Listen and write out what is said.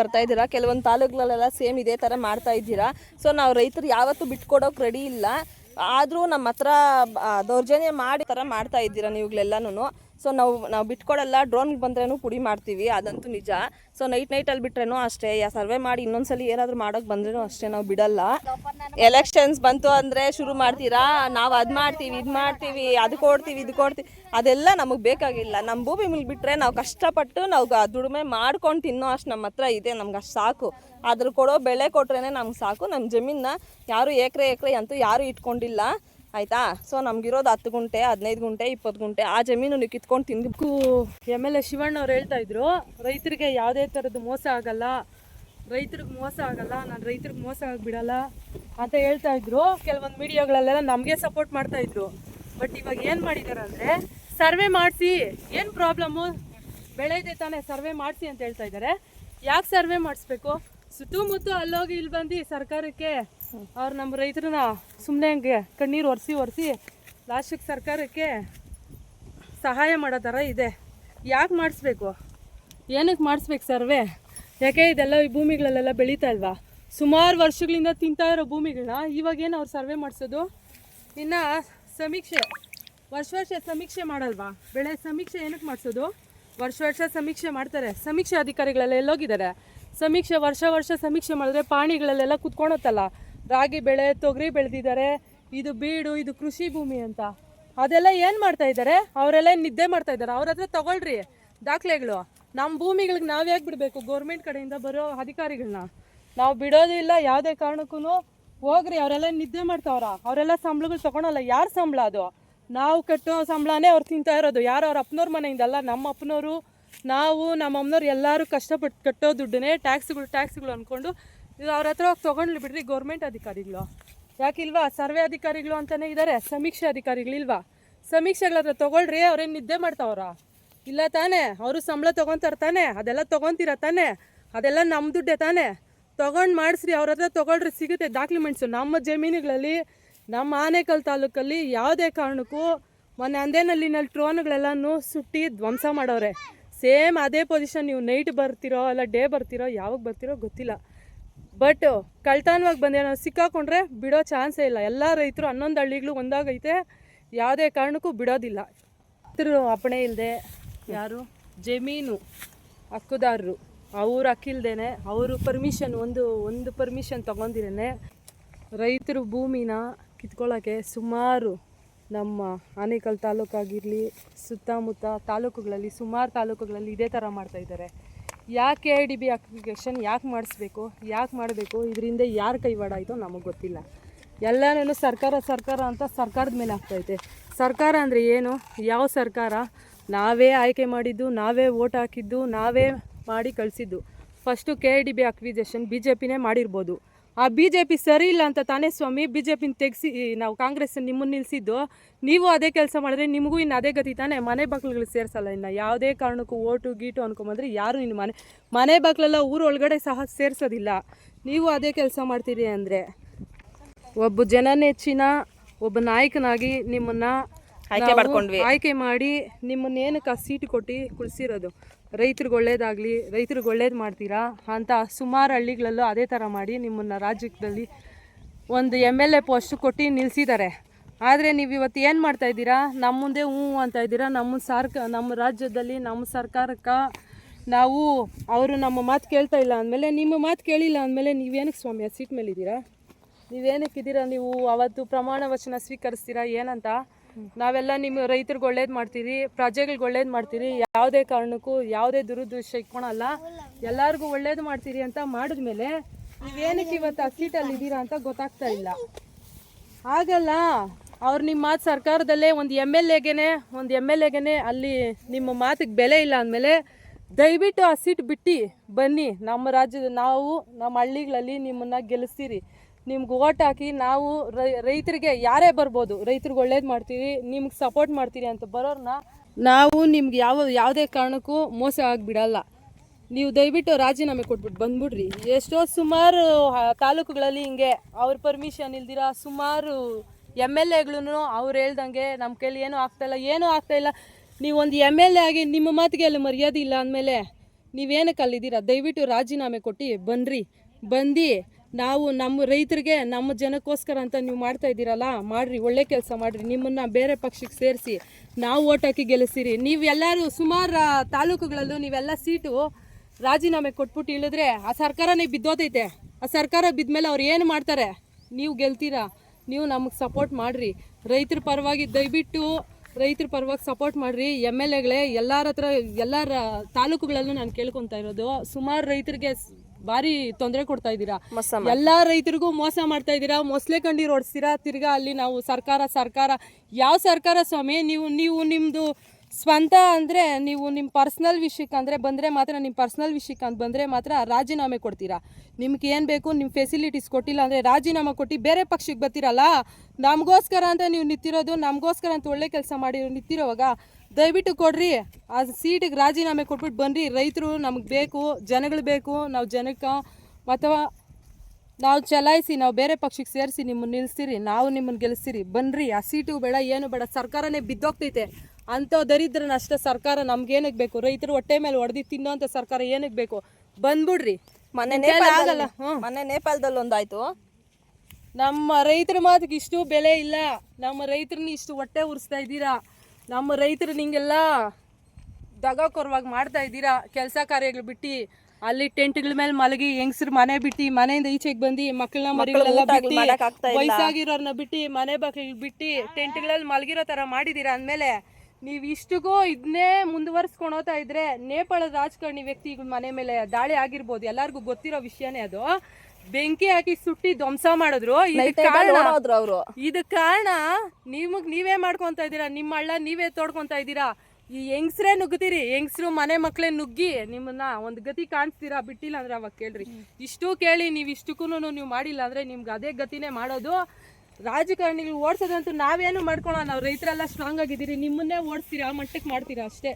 ಬರ್ತಾ ಇದ್ದೀರಾ? ಕೆಲವೊಂದು ತಾಲೂಕುಗಳಲ್ಲೆಲ್ಲ ಸೇಮ್ ಇದೇ ಥರ ಮಾಡ್ತಾ ಇದ್ದೀರಾ? ಸೊ ನಾವು ರೈತರು ಯಾವತ್ತೂ ಬಿಟ್ಕೊಡೋಕೆ ರೆಡಿ ಇಲ್ಲ. ಆದರೂ ನಮ್ಮ ಹತ್ರ ದೌರ್ಜನ್ಯ ಮಾಡಿ ಥರ ಮಾಡ್ತಾ ಇದ್ದೀರಾ ನೀವುಗಳೆಲ್ಲನೂ ಸೊ ನಾವು ನಾವು ಬಿಟ್ಕೊಡಲ್ಲ ಡ್ರೋನ್ಗೆ ಬಂದ್ರೇನು ಪುಡಿ ಮಾಡ್ತೀವಿ, ಅದಂತೂ ನಿಜ. ಸೊ ನೈಟ್ ನೈಟಲ್ಲಿ ಬಿಟ್ರೇನು ಅಷ್ಟೇ ಸರ್ವೆ ಮಾಡಿ ಇನ್ನೊಂದ್ಸಲಿ ಏನಾದರೂ ಮಾಡೋಕೆ ಬಂದ್ರೂ ಅಷ್ಟೇ, ನಾವು ಬಿಡಲ್ಲ. ಎಲೆಕ್ಷನ್ಸ್ ಬಂತು ಅಂದರೆ ಶುರು ಮಾಡ್ತೀರಾ? ನಾವು ಅದು ಮಾಡ್ತೀವಿ, ಇದು ಮಾಡ್ತೀವಿ, ಅದು ಕೊಡ್ತೀವಿ, ಇದು ಕೊಡ್ತೀವಿ. ಅದೆಲ್ಲ ನಮಗೆ ಬೇಕಾಗಿಲ್ಲ. ನಮ್ಮ ಭೂಮಿ ಮೇಲೆ ಬಿಟ್ಟರೆ ನಾವು ಕಷ್ಟಪಟ್ಟು ನಾವು ದುಡಿಮೆ ಮಾಡ್ಕೊಂಡು ತಿನ್ನೋ ಅಷ್ಟು ನಮ್ಮ ಹತ್ರ ಇದೆ, ನಮ್ಗೆ ಅಷ್ಟು ಸಾಕು. ಅದ್ರ ಕೊಡೋ ಬೆಳೆ ಕೊಟ್ರೇ ನಮ್ಗೆ ಸಾಕು. ನಮ್ಮ ಜಮೀನ ಯಾರು ಎಕರೆ ಎಕರೆ ಅಂತೂ ಯಾರೂ ಇಟ್ಕೊಂಡಿಲ್ಲ. ಆಯಿತಾ? ಸೊ ನಮ್ಗಿರೋದು ಹತ್ತು ಗುಂಟೆ, ಹದಿನೈದು ಗುಂಟೆ, ಇಪ್ಪತ್ತು ಗುಂಟೆ ಆ ಜಮೀನು ನೀವು ಕಿತ್ಕೊಂಡು ತಿಂದಕ್ಕೂ ಎಂ ಎಲ್ ಎ ಶಿವಣ್ಣ ಅವ್ರು ಹೇಳ್ತಾ ಇದ್ರು, ರೈತರಿಗೆ ಯಾವುದೇ ಥರದ್ದು ಮೋಸ ಆಗಲ್ಲ. ರೈತರಿಗೆ ಮೋಸ ಆಗಲ್ಲ. ನಾನು ರೈತರಿಗೆ ಮೋಸ ಆಗಿಬಿಡಲ್ಲ. ಅಂತ ಹೇಳ್ತಾ ಇದ್ರು. ಕೆಲವೊಂದು ಮೀಡಿಯಾಗಳಲ್ಲೆಲ್ಲ ನಮಗೆ ಸಪೋರ್ಟ್ ಮಾಡ್ತಾ ಇದ್ರು. ಬಟ್ ಇವಾಗ ಏನು ಮಾಡಿದ್ದಾರೆ ಅಂದರೆ ಸರ್ವೆ ಮಾಡಿಸಿ. ಏನು ಪ್ರಾಬ್ಲಮ್ಮು ಬೆಳೆ ಇದೆ ತಾನೇ ಸರ್ವೆ ಮಾಡಿಸಿ ಅಂತ ಹೇಳ್ತಾ ಇದ್ದಾರೆ ಯಾಕೆ ಸರ್ವೆ ಮಾಡಿಸ್ಬೇಕು? ಸುತ್ತಮುತ್ತ ಅಲ್ಲೋಗಿ ಇಲ್ಲಿ ಬಂದು ಸರ್ಕಾರಕ್ಕೆ ಅವ್ರು ನಮ್ಮ ರೈತರನ್ನ ಸುಮ್ಮನೆ ಹಂಗೆ ಕಣ್ಣೀರು ಒರೆಸಿ ಒರೆಸಿ ಲಾಸ್ಟಿಗೆ ಸರ್ಕಾರಕ್ಕೆ ಸಹಾಯ ಮಾಡೋ ಥರ ಇದೆ. ಯಾಕೆ ಮಾಡಿಸ್ಬೇಕು? ಏನಕ್ಕೆ ಮಾಡಿಸ್ಬೇಕು ಸರ್ವೆ? ಯಾಕೆ ಇದೆಲ್ಲ ಈ ಭೂಮಿಗಳಲ್ಲೆಲ್ಲ ಬೆಳೀತಾ ಇಲ್ವಾ? ಸುಮಾರು ವರ್ಷಗಳಿಂದ ತಿಂತಾ ಇರೋ ಭೂಮಿಗಳನ್ನ ಇವಾಗೇನು ಅವ್ರು ಸರ್ವೆ ಮಾಡಿಸೋದು? ಇನ್ನು ಸಮೀಕ್ಷೆ, ವರ್ಷ ವರ್ಷ ಸಮೀಕ್ಷೆ ಮಾಡಲ್ವಾ? ಬೆಳೆ ಸಮೀಕ್ಷೆ ಏನಕ್ಕೆ ಮಾಡಿಸೋದು? ವರ್ಷ ವರ್ಷ ಸಮೀಕ್ಷೆ ಮಾಡ್ತಾರೆ. ಸಮೀಕ್ಷೆ ಅಧಿಕಾರಿಗಳೆಲ್ಲ ಎಲ್ಲೋಗಿದ್ದಾರೆ. ಸಮೀಕ್ಷೆ ವರ್ಷ ವರ್ಷ ಸಮೀಕ್ಷೆ ಮಾಡಿದ್ರೆ ಪಾಣಿಗಳಲ್ಲೆಲ್ಲ ಕುತ್ಕೊಳತ್ತಲ್ಲ. ರಾಗಿ ಬೆಳೆ, ತೊಗರಿ ಬೆಳೆದಿದ್ದಾರೆ. ಇದು ಬೀಡು, ಇದು ಕೃಷಿ ಭೂಮಿ ಅಂತ. ಅದೆಲ್ಲ ಏನು ಮಾಡ್ತಾ ಇದ್ದಾರೆ? ಅವರೆಲ್ಲ ನಿದ್ದೆ ಮಾಡ್ತಾ ಇದ್ದಾರೆ? ಅವ್ರ ಹತ್ರ ತಗೊಳ್ರಿ ದಾಖಲೆಗಳು. ನಮ್ಮ ಭೂಮಿಗಳಿಗೆ ನಾವು ಯಾಕೆ ಬಿಡಬೇಕು? ಗೌರ್ಮೆಂಟ್ ಕಡೆಯಿಂದ ಬರೋ ಅಧಿಕಾರಿಗಳನ್ನ ನಾವು ಬಿಡೋದು ಇಲ್ಲ, ಯಾವುದೇ ಕಾರಣಕ್ಕೂ ಹೋಗ್ರಿ, ಅವರೆಲ್ಲ ನಿದ್ದೆ ಮಾಡ್ತಾವ್ರ? ಅವರೆಲ್ಲ ಸಂಬಳಗಳು ತಗೊಳಲ್ಲ. ಯಾರು ಸಂಬಳ ಅದು? ನಾವು ಕಟ್ಟೋ ಸಂಬಳನೇ ಅವ್ರು ತಿಂತಾ ಇರೋದು. ಯಾರು ಅವ್ರ ಅಪ್ಪನವ್ರ ಮನೆಯಿಂದಲ್ಲ ನಮ್ಮ ಅಪ್ಪನವರು, ನಾವು, ನಮ್ಮ ಅಮ್ಮನವ್ರು ಎಲ್ಲರೂ ಕಷ್ಟಪಟ್ಟು ಕಟ್ಟೋ ದುಡ್ಡನ್ನೇ ಟ್ಯಾಕ್ಸ್ಗಳು ಟ್ಯಾಕ್ಸ್ಗಳು ಅಂದ್ಕೊಂಡು ಇದು ಅವ್ರ ಹತ್ರ ಹೋಗಿ ತೊಗೊಂಡ್ಲಿ ಬಿಡ್ರಿ ಗೌರ್ಮೆಂಟ್ ಅಧಿಕಾರಿಗಳು. ಯಾಕಿಲ್ವಾ? ಸರ್ವೆ ಅಧಿಕಾರಿಗಳು ಅಂತಾನೆ ಇದ್ದಾರೆ ಸಮೀಕ್ಷೆ ಅಧಿಕಾರಿಗಳಿಲ್ವಾ ಸಮೀಕ್ಷೆಗಳ ಹತ್ರ ತಗೊಳ್ರಿ, ಅವ್ರೇನು ನಿದ್ದೆ ಮಾಡ್ತಾವ್ರ? ಇಲ್ಲ ತಾನೇ, ಅವರು ಸಂಬಳ ತೊಗೊತಾರೆ ತಾನೇ, ಅದೆಲ್ಲ ತೊಗೊತೀರ ತಾನೇ? ಅದೆಲ್ಲ ನಮ್ಮ ದುಡ್ಡೇ ತಾನೇ? ತೊಗೊಂಡು ಮಾಡಿಸ್ರಿ, ಅವ್ರ ಹತ್ರ ತೊಗೊಳ್ರಿ, ಸಿಗುತ್ತೆ ಡಾಕ್ಯುಮೆಂಟ್ಸು ನಮ್ಮ ಜಮೀನುಗಳಲ್ಲಿ, ನಮ್ಮ ಆನೇಕಲ್ ತಾಲೂಕಲ್ಲಿ ಯಾವುದೇ ಕಾರಣಕ್ಕೂ ಮೊನ್ನೆ ಅಂದೇನಲ್ಲಿನಲ್ಲಿ ಟ್ರೋನ್ಗಳೆಲ್ಲನೂ ಸುಟ್ಟಿ ಧ್ವಂಸ ಮಾಡೋರೆ ಸೇಮ್ ಅದೇ ಪೊಸಿಷನ್ ನೀವು ನೈಟ್ ಬರ್ತಿರೋ ಅಲ್ಲ ಡೇ ಬರ್ತಿರೋ, ಯಾವಾಗ ಬರ್ತಿರೋ ಗೊತ್ತಿಲ್ಲ. ಬಟ್ ಕಳ್ತಾನವಾಗಿ ಬಂದೆ ನಾವು ಸಿಕ್ಕಾಕೊಂಡ್ರೆ ಬಿಡೋ ಚಾನ್ಸೇ ಇಲ್ಲ. ಎಲ್ಲ ರೈತರು ಹನ್ನೊಂದು ಹಳ್ಳಿಗಳು ಒಂದಾಗೈತೆ. ಯಾವುದೇ ಕಾರಣಕ್ಕೂ ಬಿಡೋದಿಲ್ಲ. ರೈತರು ಅಪಣೆ ಇಲ್ಲದೆ ಯಾರು? ಜಮೀನು. ಹಕ್ಕುದಾರರು. ಅವ್ರು ಹಕ್ಕಿಲ್ದೇನೆ ಅವರು ಪರ್ಮಿಷನ್ ಒಂದು ಒಂದು ಪರ್ಮಿಷನ್ ತೊಗೊಂಡಿರೇನೆ ರೈತರು ಭೂಮಿನ ಕಿತ್ಕೊಳ್ಳೋಕ್ಕೆ ಸುಮಾರು ನಮ್ಮ ಆನೇಕಲ್ ತಾಲೂಕಾಗಿರಲಿ ಸುತ್ತಮುತ್ತ ತಾಲೂಕುಗಳಲ್ಲಿ ಸುಮಾರು ತಾಲೂಕುಗಳಲ್ಲಿ ಇದೇ ಥರ ಮಾಡ್ತಾಯಿದ್ದಾರೆ ಯಾಕೆ ಐ ಡಿ ಬಿ ಅಪ್ಲಿಕೇಶನ್ ಯಾಕೆ ಮಾಡಿಸ್ಬೇಕು, ಯಾಕೆ ಮಾಡಬೇಕು, ಇದರಿಂದ ಯಾರು ಕೈವಾಡ ಆಯಿತೋ ನಮಗೆ ಗೊತ್ತಿಲ್ಲ. ಎಲ್ಲನೂ ಸರ್ಕಾರ ಸರ್ಕಾರ ಅಂತ ಸರ್ಕಾರದ ಮೇಲೆ ಆಗ್ತೈತೆ. ಸರ್ಕಾರ ಅಂದರೆ ಏನು? ಯಾವ ಸರ್ಕಾರ? ನಾವೇ ಆಯ್ಕೆ ಮಾಡಿದ್ದು, ನಾವೇ ಓಟ್ ಹಾಕಿದ್ದು, ನಾವೇ ಮಾಡಿ ಕಳಿಸಿದ್ದು. First K I D B acquisition B J ಪಿನೇ ಮಾಡಿರ್ಬೋದು. ಆ ಬಿ ಜೆ ಪಿ ಸರಿ ಇಲ್ಲ ಅಂತ ತಾನೇ ಸ್ವಾಮಿ ಬಿ ಜೆ ಪಿನ ತೆಗೆಸಿ ನಾವು ಕಾಂಗ್ರೆಸ್ ನಿಮ್ಮನ್ನು ನಿಲ್ಲಿಸಿದ್ದು ನೀವು ಅದೇ ಕೆಲಸ ಮಾಡಿದ್ರೆ ನಿಮಗೂ ಇನ್ನು ಅದೇ ಗತಿ ತಾನೇ. ಮನೆ ಬಾಗಿಲುಗಳು ಸೇರಿಸಲ್ಲ ಇನ್ನು ಯಾವುದೇ ಕಾರಣಕ್ಕೂ ಓಟು ಗೀಟು ಅನ್ಕೊಂಬಂದ್ರೆ ಯಾರು ಇನ್ನು ಮನೆ ಮನೆ ಬಕ್ಲೆಲ್ಲ ಊರು ಒಳಗಡೆ ಸಹ ಸೇರಿಸೋದಿಲ್ಲ. ನೀವು ಅದೇ ಕೆಲಸ ಮಾಡ್ತೀರಿ ಅಂದರೆ ಒಬ್ಬ ಜನನೆಚ್ಚಿನ ಒಬ್ಬ ನಾಯಕನಾಗಿ ನಿಮ್ಮನ್ನ ಆಯ್ಕೆ ಮಾಡ್ಕೊಂಡ್ವಿ. ಆಯ್ಕೆ ಮಾಡಿ ನಿಮ್ಮನ್ನೇನಕ್ಕೆ ಆ ಸೀಟ್ ಕೊಟ್ಟು ಕುಳಿಸಿರೋದು? ರೈತರಿಗೆ ಒಳ್ಳೇದಾಗಲಿ, ರೈತರಿಗೆ ಒಳ್ಳೇದು ಮಾಡ್ತೀರಾ ಅಂತ ಸುಮಾರು ಹಳ್ಳಿಗಳಲ್ಲೂ ಅದೇ ಥರ ಮಾಡಿ ನಿಮ್ಮನ್ನು ರಾಜ್ಯದಲ್ಲಿ ಒಂದು ಎಂ ಎಲ್ ಎ ಪೋಸ್ಟ್ ಕೊಟ್ಟು ನಿಲ್ಲಿಸಿದ್ದಾರೆ ಆದರೆ ನೀವು ಇವತ್ತು ಏನು ಮಾಡ್ತಾ ಇದ್ದೀರಾ? ನಮ್ಮ ಮುಂದೆ ಹ್ಞೂ ಅಂತ ಇದ್ದೀರಾ? ನಮ್ಮ ಸರ್ಕ ನಮ್ಮ ರಾಜ್ಯದಲ್ಲಿ ನಮ್ಮ ಸರ್ಕಾರಕ್ಕೆ ನಾವು ಅವರು ನಮ್ಮ ಮಾತು ಕೇಳ್ತಾ ಇಲ್ಲ ಅಂದಮೇಲೆ, ನಿಮ್ಮ ಮಾತು ಕೇಳಿಲ್ಲ ಅಂದಮೇಲೆ ನೀವೇನಕ್ಕೆ ಸ್ವಾಮಿ ಸೀಟ್ ಮೇಲೆ ಇದ್ದೀರಾ ನೀವೇನಕ್ಕಿದ್ದೀರಾ ನೀವು? ಅವತ್ತು ಪ್ರಮಾಣ ವಚನ ಸ್ವೀಕರಿಸ್ತೀರಾ ಏನಂತ? ನಾವೆಲ್ಲ ನಿಮ್ಮ ರೈತರಿಗೆ ಒಳ್ಳೇದು ಮಾಡ್ತೀರಿ, ಪ್ರಜೆಗಳಿಗೆ ಒಳ್ಳೇದು ಮಾಡ್ತೀರಿ. ಯಾವುದೇ ಕಾರಣಕ್ಕೂ ಯಾವುದೇ ದುರುದ್ದೇಶ ಇಟ್ಕೊಳಲ್ಲ. ಎಲ್ಲರಿಗೂ ಒಳ್ಳೇದು ಮಾಡ್ತೀರಿ ಅಂತ ಮಾಡಿದ್ಮೇಲೆ ನೀವೇನಕ್ಕೆ ಇವತ್ತು ಆ ಸೀಟಲ್ಲಿ ಇದ್ದೀರಾ ಅಂತ ಗೊತ್ತಾಗ್ತಾ ಇಲ್ಲ. ಆಗಲ್ಲ ಅವ್ರು ನಿಮ್ಮ ಮಾತು ಸರ್ಕಾರದಲ್ಲೇ ಒಂದು ಎಂ ಎಲ್ ಎಗೆನೆ, ಒಂದು ಎಂ ಎಲ್ ಎಗೆನೆ ಅಲ್ಲಿ ನಿಮ್ಮ ಮಾತಿಗೆ ಬೆಲೆ ಇಲ್ಲ ಅಂದಮೇಲೆ ದಯವಿಟ್ಟು ಆ ಸೀಟ್ ಬಿಟ್ಟು, ಬನ್ನಿ. ನಮ್ಮ ರಾಜ್ಯದ ನಾವು, ನಮ್ಮ ಹಳ್ಳಿಗಳಲ್ಲಿ ನಿಮ್ಮನ್ನು ಗೆಲ್ಲಿಸ್ತೀರಿ. ನಿಮ್ಗೆ ಓಟ್ ಹಾಕಿ ನಾವು ರೈತರಿಗೆ ಯಾರೇ ಬರ್ಬೋದು, ರೈತರಿಗೆ ಒಳ್ಳೇದು ಮಾಡ್ತೀವಿ ನಿಮ್ಗೆ ಸಪೋರ್ಟ್ ಮಾಡ್ತೀರಿ ಅಂತ ಬರೋರ್ನ ನಾವು ನಿಮ್ಗೆ ಯಾವ, ಯಾವುದೇ ಕಾರಣಕ್ಕೂ ಮೋಸ ಆಗಿಬಿಡಲ್ಲ. ನೀವು ದಯವಿಟ್ಟು ರಾಜೀನಾಮೆ ಕೊಟ್ಬಿಟ್ಟು ಬಂದ್ಬಿಡ್ರಿ. ಎಷ್ಟೋ ಸುಮಾರು ತಾಲೂಕುಗಳಲ್ಲಿ ಹಿಂಗೆ ಅವ್ರ ಪರ್ಮಿಷನ್ ಇಲ್ದಿರ ಸುಮಾರು ಎಂ ಎಲ್ ಎಗಳೂ ಅವ್ರು ಹೇಳ್ದಂಗೆ ನಮ್ಮ ಕೈಲಿ ಏನೂ ಆಗ್ತಾಯಿಲ್ಲ ಏನೂ ಆಗ್ತಾಯಿಲ್ಲ ನೀವು ಒಂದು ಎಂ ಎಲ್ ಎ ಆಗಿ ನಿಮ್ಮ ಮಾತಿಗೆ ಅಲ್ಲಿ ಮರ್ಯಾದೆ ಇಲ್ಲ ಅಂದಮೇಲೆ ನೀವೇನಕ್ಕೆ ಅಲ್ಲಿದ್ದೀರಾ? ದಯವಿಟ್ಟು ರಾಜೀನಾಮೆ ಕೊಟ್ಟು ಬನ್ನಿರಿ ಬಂದು ನಾವು ನಮ್ಮ ರೈತರಿಗೆ, ನಮ್ಮ ಜನಕ್ಕೋಸ್ಕರ ಅಂತ ನೀವು ಮಾಡ್ತಾ ಇದ್ದೀರಲ್ಲ, ಮಾಡ್ರಿ, ಒಳ್ಳೆ ಕೆಲಸ ಮಾಡ್ರಿ, ನಿಮ್ಮನ್ನ ಬೇರೆ ಪಕ್ಷಕ್ಕೆ ಸೇರಿಸಿ, ನಾವು ಓಟ್ ಹಾಕಿ ಗೆಲ್ಲಿಸಿರಿ. ನೀವೆಲ್ಲರೂ ಸುಮಾರು ತಾಲೂಕುಗಳಲ್ಲೂ ನೀವೆಲ್ಲ ಸೀಟು ರಾಜೀನಾಮೆ ಕೊಟ್ಬಿಟ್ಟು ಇಳಿದ್ರೆ ಆ ಸರ್ಕಾರನೇ ಬಿದ್ದೋತೈತೆ. ಆ ಸರ್ಕಾರ ಬಿದ್ಮೇಲೆ ಅವ್ರು ಏನು ಮಾಡ್ತಾರೆ? ನೀವು ಗೆಲ್ತೀರಾ? ನೀವು ನಮಗೆ ಸಪೋರ್ಟ್ ಮಾಡಿರಿ. ರೈತರ ಪರವಾಗಿ ದಯವಿಟ್ಟು ರೈತರ ಪರವಾಗಿ ಸಪೋರ್ಟ್ ಮಾಡಿರಿ. ಎಂ ಎಲ್ ಎಗಳೇ, ಎಲ್ಲರ ಹತ್ರ, ಎಲ್ಲರ ತಾಲೂಕುಗಳಲ್ಲೂ ನಾನು ಕೇಳ್ಕೊತಾ ಇರೋದು, ಸುಮಾರು ರೈತರಿಗೆ ಭಾರಿ ತೊಂದರೆ ಕೊಡ್ತಾ ಇದ್ದೀರಾ? ಎಲ್ಲಾ ರೈತರಿಗೂ ಮೋಸ ಮಾಡ್ತಾ ಇದ್ದೀರಾ? ಮೊಸಳೆ ಕಂಡಿ ಓಡಿಸ್ತೀರಾ ತಿರ್ಗಾ ಅಲ್ಲಿ ನಾವು ಸರ್ಕಾರ ಸರ್ಕಾರ. ಯಾವ ಸರ್ಕಾರ ಸ್ವಾಮಿ? ನೀವು ನೀವು ನಿಮ್ಮದು ಸ್ವಂತ ಅಂದರೆ ನೀವು ನಿಮ್ಮ ಪರ್ಸ್ನಲ್ ವಿಷಯಕ್ಕೆ ಅಂದರೆ ಬಂದರೆ ಮಾತ್ರ ನಿಮ್ಮ ಪರ್ಸ್ನಲ್ ವಿಷಯಕ್ಕೆ ಅಂತ ಬಂದರೆ ಮಾತ್ರ ರಾಜೀನಾಮೆ ಕೊಡ್ತೀರಾ. ನಿಮ್ಗೆ ಏನು ಬೇಕು ನಿಮ್ಮ ಫೆಸಿಲಿಟೀಸ್ ಕೊಟ್ಟಿಲ್ಲ ಅಂದರೆ ರಾಜೀನಾಮೆ ಕೊಟ್ಟು ಬೇರೆ ಪಕ್ಷಕ್ಕೆ ಬರ್ತೀರಲ್ಲ? ನಮಗೋಸ್ಕರ ಅಂತ ನೀವು ನಿಂತಿರೋದು, ನಮಗೋಸ್ಕರ ಅಂತ ಒಳ್ಳೆ ಕೆಲಸ ಮಾಡಿ ನಿಂತಿರೋವಾಗ ದಯವಿಟ್ಟು ಕೊಡ್ರಿ. ಆ ಸೀಟಿಗೆ ರಾಜೀನಾಮೆ ಕೊಟ್ಬಿಟ್ಟು ಬನ್ನಿರಿ ರೈತರು ನಮಗೆ ಬೇಕು, ಜನಗಳು ಬೇಕು, ನಾವು ಜನಕ್ಕೆ ಅಥವಾ ನಾವು ಚಲಾಯಿಸಿ ನಾವು ಬೇರೆ ಪಕ್ಷಕ್ಕೆ ಸೇರಿಸಿ ನಿಮ್ಮನ್ನು ನಿಲ್ಲಿಸಿರಿ ನಾವು ನಿಮ್ಮನ್ನು ಗೆಲ್ಲಿಸಿರಿ ಬನ್ರಿ ಆ ಸೀಟು ಬೇಡ ಏನು ಬೇಡ ಸರ್ಕಾರನೇ ಬಿದ್ದೋಗ್ತೈತೆ. ಅಂಥ ದರಿದ್ರನ ಅಷ್ಟೇ ಸರ್ಕಾರ ನಮ್ಗೇನಕ್ಕೆ ಬೇಕು? ರೈತರು ಹೊಟ್ಟೆ ಮೇಲೆ ಹೊಡೆದು ತಿನ್ನೋಂಥ ಸರ್ಕಾರ ಏನಕ್ಕೆ ಬೇಕು? ಬಂದ್ಬಿಡ್ರಿ. ಮನೆ ಆಗಲ್ಲ. ಹ್ಞೂ ಮೊನ್ನೆ ನೇಪಾಳದಲ್ಲಿ ಒಂದಾಯ್ತು. ನಮ್ಮ ರೈತರ ಮಾತಿಗೆ ಇಷ್ಟು ಬೆಲೆ ಇಲ್ಲ. ನಮ್ಮ ರೈತರನ್ನ ಇಷ್ಟು ಹೊಟ್ಟೆ ಉರಿಸ್ತಾ ಇದ್ದೀರಾ? ನಮ್ಮ ರೈತರು ನಿಂಗೆಲ್ಲ ದಗ ಕೊರವಾಗಿ ಮಾಡ್ತಾ ಇದ್ದೀರಾ? ಕೆಲಸ ಕಾರ್ಯಗಳು ಬಿಟ್ಟು ಅಲ್ಲಿ ಟೆಂಟ್ಗಳ ಮೇಲೆ ಮಲಗಿ ಹೆಂಗಸ್ರು ಮನೆ ಬಿಟ್ಟು ಮನೆಯಿಂದ ಈಚೆಗೆ ಬಂದು ಮಕ್ಕಳನ್ನ ಮರಿಗಳೆಲ್ಲ ಬಿಟ್ಟು ವಯಸ್ಸಾಗಿರೋರ್ನ ಬಿಟ್ಟು ಮನೆ ಬಾಗಿಲು ಬಿಟ್ಟು ಟೆಂಟ್ಗಳಲ್ಲಿ ಮಲಗಿರೋ ತರ ಮಾಡಿದ್ದೀರಾ ಅಂದಮೇಲೆ ನೀವು ಇಷ್ಟಿಗೂ ಇದನ್ನೇ ಮುಂದುವರ್ಸ್ಕೊಂಡು ಹೋಗ್ತಾ ಇದ್ರೆ ನೇಪಾಳದ ರಾಜಕಾರಣಿ ವ್ಯಕ್ತಿಗಳ ಮನೆ ಮೇಲೆ ದಾಳಿ ಆಗಿರ್ಬೋದು. ಎಲ್ಲರಿಗೂ ಗೊತ್ತಿರೋ ವಿಷಯನೇ ಅದು. ಬೆಂಕಿ ಹಾಕಿ ಸುಟ್ಟಿ ಧ್ವಂಸ ಮಾಡಿದ್ರು. ಇದಕ್ಕೆ ಕಾರಣ ನಿಮಗೆ ಅವರು. ಕಾರಣ ನಿಮಗ್ ನೀವೇ ಮಾಡ್ಕೊಂತ ಇದ್ದೀರಾ? ನಿಮ್ಮ ಹಳ್ಳ ನೀವೇ ತೋಡ್ಕೊಂತ ಇದ್ದೀರಾ? ಈ ಹೆಂಗ್ಸ್ರೇ ನುಗ್ಗುತ್ತೀರಿ ಹೆಂಗಸ್ರು ಮನೆ ಮಕ್ಕಳೇ ನುಗ್ಗಿ ನಿಮ್ಮನ್ನ ಒಂದು ಗತಿ ಕಾಣಿಸ್ತೀರಾ? ಬಿಟ್ಟಿಲ್ಲ ಅಂದ್ರೆ ಅವಾಗ ಕೇಳ್ರಿ. ಇಷ್ಟು ಕೇಳಿ ನೀವು ಇಷ್ಟಕ್ಕೂ ನೀವು ಮಾಡಿಲ್ಲ ಅಂದ್ರೆ ನಿಮ್ಗೆ ಅದೇ ಗತಿನೇ ಮಾಡೋದು. ರಾಜಕಾರಣಿಗಳು ಓಡಿಸೋದಂತೂ ನಾವೇನು ಮಾಡ್ಕೊಳ್ಳೋಣ ನಾವು ರೈತರೆಲ್ಲ ಸ್ಟ್ರಾಂಗ್ ಆಗಿದ್ದೀರಿ ನಿಮ್ಮನ್ನೇ ಓಡಿಸ್ತೀರಾ? ಆ ಮಟ್ಟಕ್ಕೆ ಮಾಡ್ತೀರಾ ಅಷ್ಟೇ.